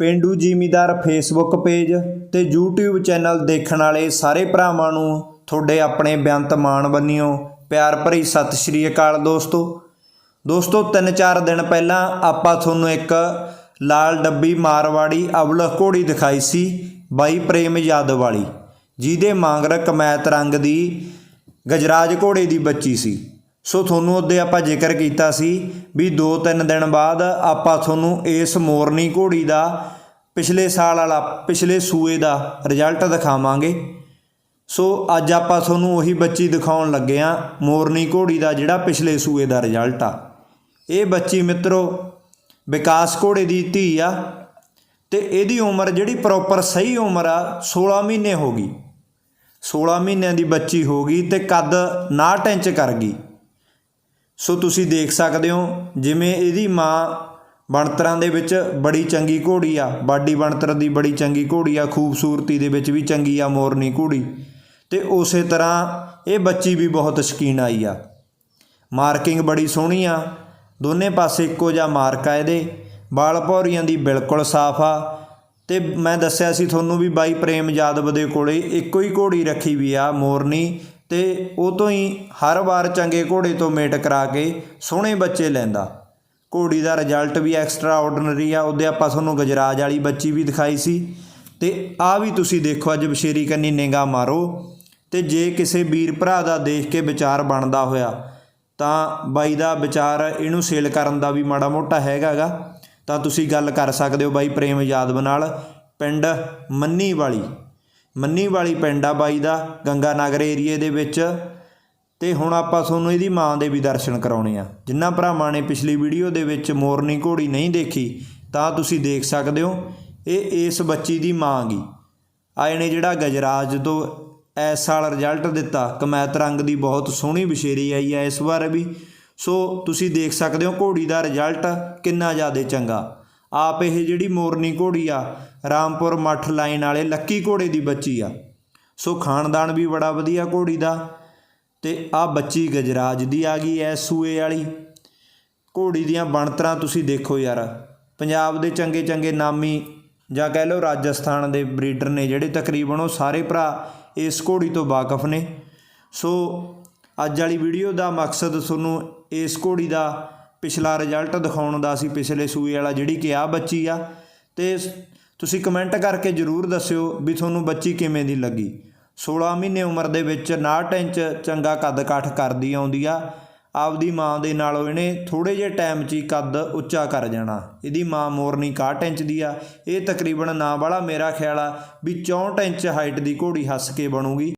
ਪੇਂਡੂ ਜ਼ਿਮੀਦਾਰ Facebook page ਤੇ YouTube ਚੈਨਲ ਦੇਖਣ ਵਾਲੇ ਸਾਰੇ ਭਰਾਵਾਂ ਨੂੰ ਤੁਹਾਡੇ ਆਪਣੇ ਬੇਅੰਤ ਮਾਣ ਬੰਨਿਓ। ਪਿਆਰ ਭਰੀ ਸਤਿ ਸ਼੍ਰੀ ਅਕਾਲ ਦੋਸਤੋ। ਦੋਸਤੋ 3-4 ਦਿਨ ਪਹਿਲਾਂ ਆਪਾਂ ਤੁਹਾਨੂੰ ਇੱਕ ਲਾਲ ਡੱਬੀ ਮਾਰਵਾੜੀ ਅਵਲਖ ਘੋੜੀ ਦਿਖਾਈ ਸੀ, ਬਾਈ ਪ੍ਰੇਮ ਯਾਦਵ ਵਾਲੀ, ਜਿਹਦੇ ਮਾਂਗਰ ਕਮੈਤ ਰੰਗ ਦੀ ਗਜਰਾਜ ਘੋੜੇ ਦੀ ਬੱਚੀ ਸੀ। ਸੋ ਤੁਹਾਨੂੰ ਉਹਦੇ ਆਪਾਂ ਜ਼ਿਕਰ ਕੀਤਾ ਸੀ ਵੀ 2-3 ਦਿਨ ਬਾਅਦ ਆਪਾਂ ਤੁਹਾਨੂੰ ਇਸ ਮੋਰਨੀ ਘੋੜੀ ਦਾ ਪਿਛਲੇ ਸਾਲ ਵਾਲਾ, ਪਿਛਲੇ ਸੂਏ ਦਾ ਰਿਜ਼ਲਟ ਦਿਖਾਵਾਂਗੇ। ਸੋ ਅੱਜ ਆਪਾਂ ਤੁਹਾਨੂੰ ਉਹੀ ਬੱਚੀ ਦਿਖਾਉਣ ਲੱਗੇ ਆ ਮੋਰਨੀ ਘੋੜੀ ਦਾ ਜਿਹੜਾ ਪਿਛਲੇ ਸੂਏ ਦਾ ਰਿਜ਼ਲਟ ਆ। ਇਹ ਬੱਚੀ ਮਿੱਤਰੋ ਵਿਕਾਸ ਘੋੜੇ ਦੀ ਧੀ ਆ ਤੇ ਇਹਦੀ ਉਮਰ ਜਿਹੜੀ ਪ੍ਰੋਪਰ ਸਹੀ ਉਮਰ ਆ 16 ਮਹੀਨੇ ਹੋ ਗਈ। 16 ਮਹੀਨਿਆਂ ਦੀ ਬੱਚੀ ਹੋ ਗਈ ਤੇ ਕੱਦ 59 ਇੰਚ ਕਰ ਗਈ। ਸੋ ਤੁਸੀਂ ਦੇਖ ਸਕਦੇ ਹੋ ਜਿਵੇਂ ਇਹਦੀ ਮਾਂ ਬਣਤਰਾਂ ਦੇ ਵਿੱਚ ਬੜੀ ਚੰਗੀ ਘੋੜੀ ਆ, ਬਾਡੀ ਬਣਤਰ ਦੀ ਬੜੀ ਚੰਗੀ ਘੋੜੀ ਆ, ਖੂਬਸੂਰਤੀ ਦੇ ਵਿੱਚ ਵੀ ਚੰਗੀ ਆ, ਮੋਰਨੀ ਘੋੜੀ। ਤੇ ਉਸੇ ਤਰ੍ਹਾਂ ਇਹ ਬੱਚੀ ਵੀ ਬਹੁਤ ਸ਼ਕੀਨ ਆਈ ਆ। ਮਾਰਕਿੰਗ ਬੜੀ ਸੋਹਣੀ ਆ। ਦੋਨੇ ਪਾਸੇ ਇੱਕੋ ਜਿਹਾ ਮਾਰਕ ਆ ਇਹਦੇ। ਬਾਲ ਭੌਰੀਆਂ ਦੀ ਬਿਲਕੁਲ ਸਾਫ਼ ਆ। ਤੇ ਮੈਂ ਦੱਸਿਆ ਸੀ ਤੁਹਾਨੂੰ ਵੀ ਬਾਈ ਪ੍ਰੇਮ ਯਾਦਵ ਦੇ ਕੋਲੇ ਇੱਕੋ ਹੀ ਘੋੜੀ ਰੱਖੀ ਵੀ ਆ, ਮੋਰਨੀ। ਤੇ ਉਹ ਤੋਂ ਹੀ ਹਰ ਵਾਰ ਚੰਗੇ ਘੋੜੇ ਤੋਂ ਮੇਟ ਕਰਾ ਕੇ ਸੋਹਣੇ ਬੱਚੇ ਲੈਂਦਾ। ਘੋੜੀ ਦਾ ਰਿਜ਼ਲਟ ਵੀ ਐਕਸਟਰਾ ਆਰਡੀਨਰੀ ਆ। ਉਹਦੇ ਆਪਾਂ ਤੁਹਾਨੂੰ ਗਜਰਾਜ ਵਾਲੀ ਬੱਚੀ ਵੀ ਦਿਖਾਈ ਸੀ। ਤੇ ਆ ਵੀ ਤੁਸੀਂ ਦੇਖੋ, ਅੱਜ ਬਸ਼ੇਰੀ ਕੰਨੀ ਨਿਗਾ ਮਾਰੋ। ਤੇ ਜੇ ਕਿਸੇ ਵੀਰ ਭਰਾ ਦਾ ਦੇਖ ਕੇ ਵਿਚਾਰ ਬਣਦਾ ਹੋਇਆ, ਤਾਂ ਬਾਈ ਦਾ ਵਿਚਾਰ ਇਹਨੂੰ ਸੇਲ ਕਰਨ ਦਾ ਵੀ ਮਾੜਾ ਮੋਟਾ ਹੈਗਾਗਾ ਤਾਂ ਤੁਸੀਂ ਗੱਲ ਕਰ ਸਕਦੇ ਹੋ ਬਾਈ ਪ੍ਰੇਮ ਯਾਦਵ ਨਾਲ, ਪਿੰਡ ਮੰਨੀ ਵਾਲੀ। ਮੰਨੀ ਵਾਲੀ ਪਿੰਡ ਆ ਬਾਈ ਦਾ ਗੰਗਾ ਨਗਰ ਏਰੀਏ ਦੇ ਵਿੱਚ। ਤੇ ਹੁਣ ਆਪਾਂ ਤੁਹਾਨੂੰ ਇਹਦੀ ਮਾਂ ਦੇ ਵੀ ਦਰਸ਼ਨ ਕਰਾਉਣੇ ਆ। ਜਿਨ੍ਹਾਂ ਭਰਾਵਾਂ ਨੇ ਪਿਛਲੀ ਵੀਡੀਓ ਦੇ ਵਿੱਚ ਮੋਰਨੀ ਘੋੜੀ ਨਹੀਂ ਦੇਖੀ, ਤਾਂ ਤੁਸੀਂ ਦੇਖ ਸਕਦੇ ਹੋ, ਇਹ ਇਸ ਬੱਚੀ ਦੀ ਮਾਂ ਗੀ। ਆਏ ਨੇ ਜਿਹੜਾ ਗਜਰਾਜ ਤੋਂ ਇਸ ਸਾਲ ਰਿਜ਼ਲਟ ਦਿੱਤਾ, ਕਮੈਤ ਰੰਗ ਦੀ ਬਹੁਤ ਸੋਹਣੀ ਬਸ਼ੇਰੀ ਆਈ ਹੈ ਇਸ ਵਾਰ ਵੀ। ਸੋ ਤੁਸੀਂ ਦੇਖ ਸਕਦੇ ਹੋ ਘੋੜੀ ਦਾ ਰਿਜ਼ਲਟ ਕਿੰਨਾ ਜ਼ਿਆਦਾ ਚੰਗਾ। ਆਪ ਇਹ ਜਿਹੜੀ ਮੋਰਨੀ ਘੋੜੀ ਆ, ਰਾਮਪੁਰ ਮੱਠ ਲਾਈਨ ਵਾਲੇ ਲੱਕੀ ਘੋੜੇ ਦੀ ਬੱਚੀ ਆ। ਸੋ ਖਾਨਦਾਨ ਵੀ ਬੜਾ ਵਧੀਆ ਘੋੜੀ ਦਾ ਤੇ ਆ ਬੱਚੀ ਗਜਰਾਜ ਦੀ ਆ ਗਈ ਐ ਸੂਏ ਵਾਲੀ। ਘੋੜੀ ਦੀਆਂ ਬਣਤਰਾਂ ਤੁਸੀਂ ਦੇਖੋ ਯਾਰ। ਪੰਜਾਬ ਦੇ ਚੰਗੇ ਚੰਗੇ ਨਾਮੀ ਜਾਂ ਕਹਿ ਲਓ ਰਾਜਸਥਾਨ ਦੇ ਬਰੀਡਰ ਨੇ ਜਿਹੜੇ ਤਕਰੀਬਨ ਉਹ ਸਾਰੇ ਭਰਾ ਇਸ ਘੋੜੀ ਤੋਂ ਵਾਕਿਫ ਨੇ। ਸੋ ਅੱਜ ਵਾਲੀ ਵੀਡੀਓ ਦਾ ਮਕਸਦ ਤੁਹਾਨੂੰ ਇਸ ਘੋੜੀ ਦਾ ਪਿਛਲਾ ਰਿਜ਼ਲਟ ਦਿਖਾਉਣ ਦਾ ਸੀ, ਪਿਛਲੇ ਸੂਏ ਵਾਲਾ ਜਿਹੜੀ ਕਿ ਆ ਬੱਚੀ ਆ। ਤੇ ਤੁਸੀਂ ਕਮੈਂਟ ਕਰਕੇ ਜਰੂਰ ਦੱਸਿਓ ਵੀ ਤੁਹਾਨੂੰ ਬੱਚੀ ਕਿਵੇਂ ਦੀ ਲੱਗੀ। 16 ਮਹੀਨੇ ਉਮਰ ਦੇ ਵਿੱਚ 59 ਇੰਚ ਚੰਗਾ ਕੱਦ ਕਾਠ ਕਰਦੀ ਆਉਂਦੀ ਆ। ਆਪਦੀ ਮਾਂ ਦੇ ਨਾਲੋਂ ਇਹਨੇ ਥੋੜੇ ਜਿਹੇ ਟਾਈਮ 'ਚ ਹੀ ਕੱਦ ਉੱਚਾ ਕਰ ਜਾਣਾ। ਇਹਦੀ ਮਾਂ ਮੋਰਨੀ 61 ਇੰਚ ਦੀ ਆ। ਇਹ ਤਕਰੀਬਨ ਨਾ ਵਾਲਾ ਮੇਰਾ ਖਿਆਲ ਆ ਵੀ 64 ਇੰਚ ਹਾਈਟ ਦੀ ਘੋੜੀ ਹੱਸ ਕੇ ਬਣੂਗੀ।